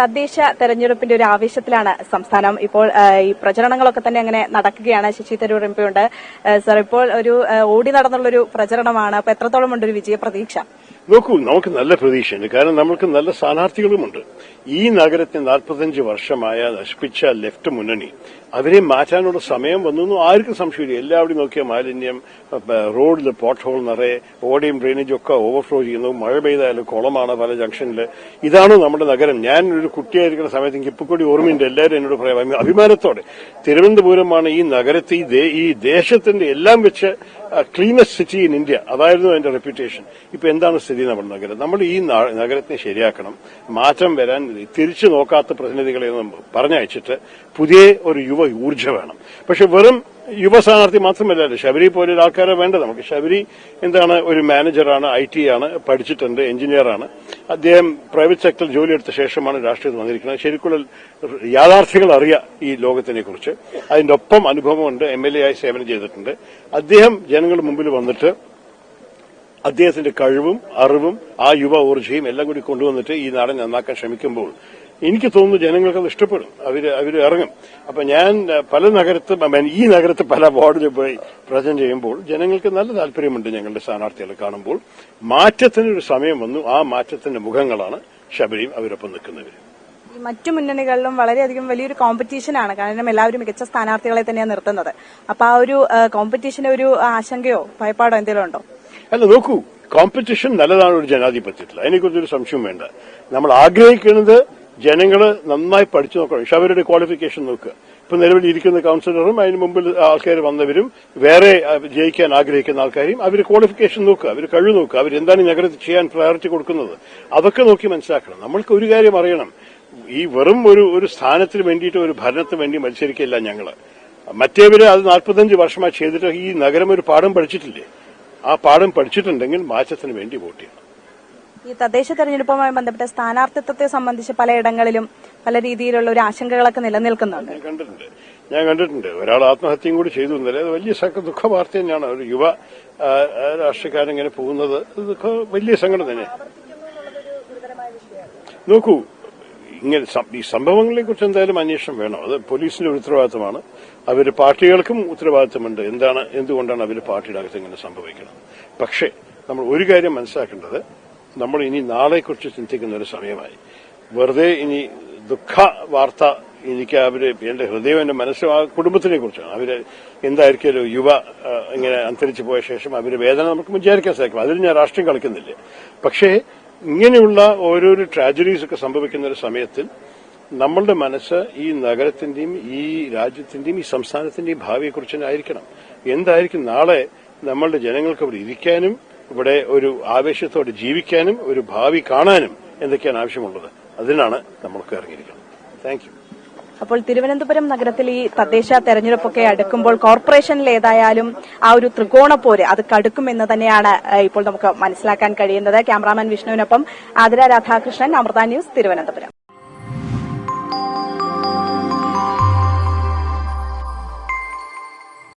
തദ്ദേശ തെരഞ്ഞെടുപ്പിന്റെ ഒരു ആവേശത്തിലാണ് സംസ്ഥാനം. ഇപ്പോൾ ഈ പ്രചരണങ്ങളൊക്കെ തന്നെ അങ്ങനെ നടക്കുകയാണ്. ശശി തരൂർ എം പിയുണ്ട് സർ ഇപ്പോൾ ഒരു ഓടി നടന്നുള്ളൊരു പ്രചരണമാണ്. അപ്പൊ എത്രത്തോളം ഉണ്ട് ഒരു വിജയ പ്രതീക്ഷ നോക്കൂ നമുക്ക് നല്ല പ്രതീക്ഷയുണ്ട്. കാരണം നമ്മൾക്ക് നല്ല സ്ഥാനാർത്ഥികളുമുണ്ട്. ഈ നഗരത്തെ നാൽപ്പത്തഞ്ച് വർഷമായ നശിപ്പിച്ച ലെഫ്റ്റ് മുന്നണി അവരെ മാറ്റാനുള്ള സമയം വന്നു ആർക്കും സംശയമില്ല. എല്ലാവരും നോക്കിയ മാലിന്യം റോഡിൽ പോട്ട് ഹോൾ നിറയെ ഓടയും ഡ്രെയിനേജും ഒക്കെ ഓവർഫ്ലോ ചെയ്യുന്നു. മഴ പെയ്താലും കുളമാണ് പല ജംഗ്ഷനിൽ ഇതാണ് നമ്മുടെ നഗരം. ഞാൻ ഒരു കുട്ടിയായിരിക്കുന്ന സമയത്ത് എനിക്ക് ഇപ്പോൾ കൂടി ഓർമ്മയുണ്ട്. എല്ലാവരും എന്നോട് പറയാം അഭി- അഭിമാനത്തോടെ. തിരുവനന്തപുരമാണ് ഈ നഗരത്തെ ഈ ദേശത്തിന്റെ എല്ലാം വെച്ച് ക്ലീനസ്റ്റ് സിറ്റി ഇൻ ഇന്ത്യ അതായിരുന്നു എന്റെ റെപ്യൂട്ടേഷൻ ഇപ്പൊ എന്താണ് സ്ഥിതി നമ്മുടെ നഗരം. നമ്മൾ ഈ നഗരത്തെ ശരിയാക്കണം. മാറ്റം വരാൻ തിരിച്ചു നോക്കാത്ത പ്രതിനിധികളെ പറഞ്ഞയച്ചിട്ട് പുതിയ ഒരു യുവ ഊർജം വേണം. പക്ഷെ വെറും യുവ സ്ഥാനാർത്ഥി മാത്രമല്ലല്ലോ. ശബരി പോലെ ആൾക്കാരെ വേണ്ട നമുക്ക് ശബരി എന്താണ് ഒരു മാനേജറാണ് ഐ ടി ആണ് പഠിച്ചിട്ടുണ്ട് എഞ്ചിനീയറാണ്. അദ്ദേഹം പ്രൈവറ്റ് സെക്ടറിൽ ജോലി എടുത്ത ശേഷമാണ് രാഷ്ട്രീയത്തിൽ വന്നിരിക്കുന്നത്. ശരിക്കുള്ള യാഥാർത്ഥ്യങ്ങൾ അറിയാം ഈ ലോകത്തിനെ കുറിച്ച് അതിന്റെ ഒപ്പം അനുഭവമുണ്ട്. എം എൽ എ ആയി സേവനം ചെയ്തിട്ടുണ്ട്. അദ്ദേഹം ജനങ്ങളുടെ മുമ്പിൽ വന്നിട്ട് അദ്ദേഹത്തിന്റെ കഴിവും അറിവും ആ യുവ ഊർജയും എല്ലാം കൂടി കൊണ്ടുവന്നിട്ട് ഈ നാടൻ നന്നാക്കാൻ ശ്രമിക്കുമ്പോൾ എനിക്ക് തോന്നുന്നു ജനങ്ങൾക്ക് അത് ഇഷ്ടപ്പെടും. അവർ അവർ ഇറങ്ങും. അപ്പൊ ഞാൻ പല നഗരത്ത് ഈ നഗരത്ത് പല വാർഡിൽ പോയി പ്രസന്റ് ചെയ്യുമ്പോൾ ജനങ്ങൾക്ക് നല്ല താല്പര്യമുണ്ട് ഞങ്ങളുടെ സ്ഥാനാർത്ഥികളെ കാണുമ്പോൾ. മാറ്റത്തിനൊരു സമയം വന്നു. ആ മാറ്റത്തിന്റെ മുഖങ്ങളാണ് ശബരിയും അവരൊപ്പം നിൽക്കുന്നവര്. ഈ മറ്റു മുന്നണികളിലും വളരെയധികം വലിയൊരു കോമ്പറ്റീഷനാണ് കാരണം എല്ലാവരും മികച്ച സ്ഥാനാർത്ഥികളെ തന്നെയാണ് നിർത്തുന്നത്. അപ്പൊ ആ ഒരു കോമ്പറ്റീഷന്റെ ഒരു ആശങ്കയോ ഭയപ്പാടോ എന്തെങ്കിലും ഉണ്ടോ? അല്ല നോക്കൂ. കോമ്പറ്റീഷൻ നല്ലതാണ് ഒരു ജനാധിപത്യത്തിൽ. അതിനെക്കുറിച്ചൊരു സംശയം വേണ്ട. നമ്മൾ ആഗ്രഹിക്കുന്നത് ജനങ്ങൾ നന്നായി പഠിച്ചു നോക്കണം. പക്ഷെ അവരുടെ ക്വാളിഫിക്കേഷൻ നോക്കുക. ഇപ്പൊ നിലവിൽ ഇരിക്കുന്ന കൌൺസിലറും അതിന് മുമ്പിൽ ആൾക്കാർ വന്നവരും വേറെ ജയിക്കാൻ ആഗ്രഹിക്കുന്ന ആൾക്കാരെയും അവർ ക്വാളിഫിക്കേഷൻ നോക്കുക. അവർ കഴിവ് നോക്കുക. അവരെന്താണ് നഗരത്തിൽ ചെയ്യാൻ പ്രയോറിറ്റി കൊടുക്കുന്നത്? അതൊക്കെ നോക്കി മനസ്സിലാക്കണം. നമ്മൾക്ക് ഒരു കാര്യം അറിയണം. ഈ വെറും ഒരു ഒരു സ്ഥാനത്തിന് വേണ്ടിയിട്ട് ഒരു ഭരണത്തിന് വേണ്ടി മത്സരിക്കില്ല ഞങ്ങൾ മറ്റേവര് അത് നാൽപ്പത്തഞ്ച് വർഷമായി ചെയ്തിട്ട് ഈ നഗരം ഒരു പാഠം പഠിച്ചിട്ടില്ലേ? ആ പാഠം പഠിച്ചിട്ടുണ്ടെങ്കിൽ മാറ്റത്തിന് വേണ്ടി വോട്ട് ചെയ്യണം. ഈ തദ്ദേശ തെരഞ്ഞെടുപ്പുമായി ബന്ധപ്പെട്ട സ്ഥാനാർത്ഥിത്വത്തെ സംബന്ധിച്ച് പലയിടങ്ങളിലും പല രീതിയിലുള്ള ഒരു ആശങ്കകളൊക്കെ നിലനിൽക്കുന്നുണ്ട്. കണ്ടിട്ടുണ്ട്. ഞാൻ കണ്ടിട്ടുണ്ട്. ഒരാൾ ആത്മഹത്യയും കൂടി ചെയ്തു എന്നല്ലേ അത് വലിയ ദുഃഖ വാർത്ത തന്നെയാണ് ഒരു യുവ രാഷ്ട്രീയക്കാരൻ ഇങ്ങനെ പോകുന്നത്. വലിയ സങ്കടം തന്നെ. നോക്കൂ ഇങ്ങനെ ഈ സംഭവങ്ങളെ കുറിച്ച് എന്തായാലും അന്വേഷണം വേണം. അത് പോലീസിന്റെ ഉത്തരവാദിത്തമാണ്. അവർ പാർട്ടികൾക്കും ഉത്തരവാദിത്തമുണ്ട്. എന്താണ് എന്തുകൊണ്ടാണ് അവർ പാർട്ടിയുടെ അകത്ത് ഇങ്ങനെ സംഭവിക്കുന്നത്? പക്ഷേ നമ്മൾ ഒരു കാര്യം മനസ്സിലാക്കേണ്ടത്. നമ്മൾ ഇനി നാളെക്കുറിച്ച് ചിന്തിക്കുന്ന ഒരു സമയമായി. വെറുതെ ഇനി ദുഃഖ വാർത്ത എനിക്ക് അവർ എന്റെ ഹൃദയം എന്റെ മനസ്സ് ആ കുടുംബത്തിനെ കുറിച്ചാണ് അവർ എന്തായിരിക്കും യുവ ഇങ്ങനെ അന്തരിച്ചു പോയ ശേഷം അവർ വേദന നമുക്ക് വിചാരിക്കാൻ സാധിക്കും. അതിൽ ഞാൻ രാഷ്ട്രീയം കളിക്കുന്നില്ല. പക്ഷേ ഇങ്ങനെയുള്ള ഓരോരോ ട്രാജഡീസ് ഒക്കെ സംഭവിക്കുന്ന ഒരു സമയത്തിൽ നമ്മളുടെ മനസ്സ് ഈ നഗരത്തിന്റെയും ഈ രാജ്യത്തിന്റെയും ഈ സംസ്ഥാനത്തിന്റെയും ഭാവിയെക്കുറിച്ച് ആയിരിക്കണം. എന്തായിരിക്കും നാളെ നമ്മളുടെ ജനങ്ങൾക്ക് അവിടെ ഇരിക്കാനും ഇവിടെ ഒരു ആവേശത്തോടെ ജീവിക്കാനും ഒരു ഭാവി കാണാനും എന്തൊക്കെയാണ് ആവശ്യമുള്ളത്? അതിനാണ് നമ്മൾക്ക് ഇറങ്ങിയിരിക്കുന്നത്. താങ്ക് യു അപ്പോൾ തിരുവനന്തപുരം നഗരത്തിൽ ഈ തദ്ദേശ തെരഞ്ഞെടുപ്പൊക്കെ അടുക്കുമ്പോൾ കോർപ്പറേഷനിൽ ഏതായാലും ആ ഒരു ത്രികോണ പോര് അത് കടുക്കുമെന്ന് തന്നെയാണ് ഇപ്പോൾ നമുക്ക് മനസ്സിലാക്കാൻ കഴിയുന്നത്. ക്യാമറാമാൻ വിഷ്ണുവിനൊപ്പം ആതിര രാധാകൃഷ്ണൻ അമൃത ന്യൂസ് തിരുവനന്തപുരം.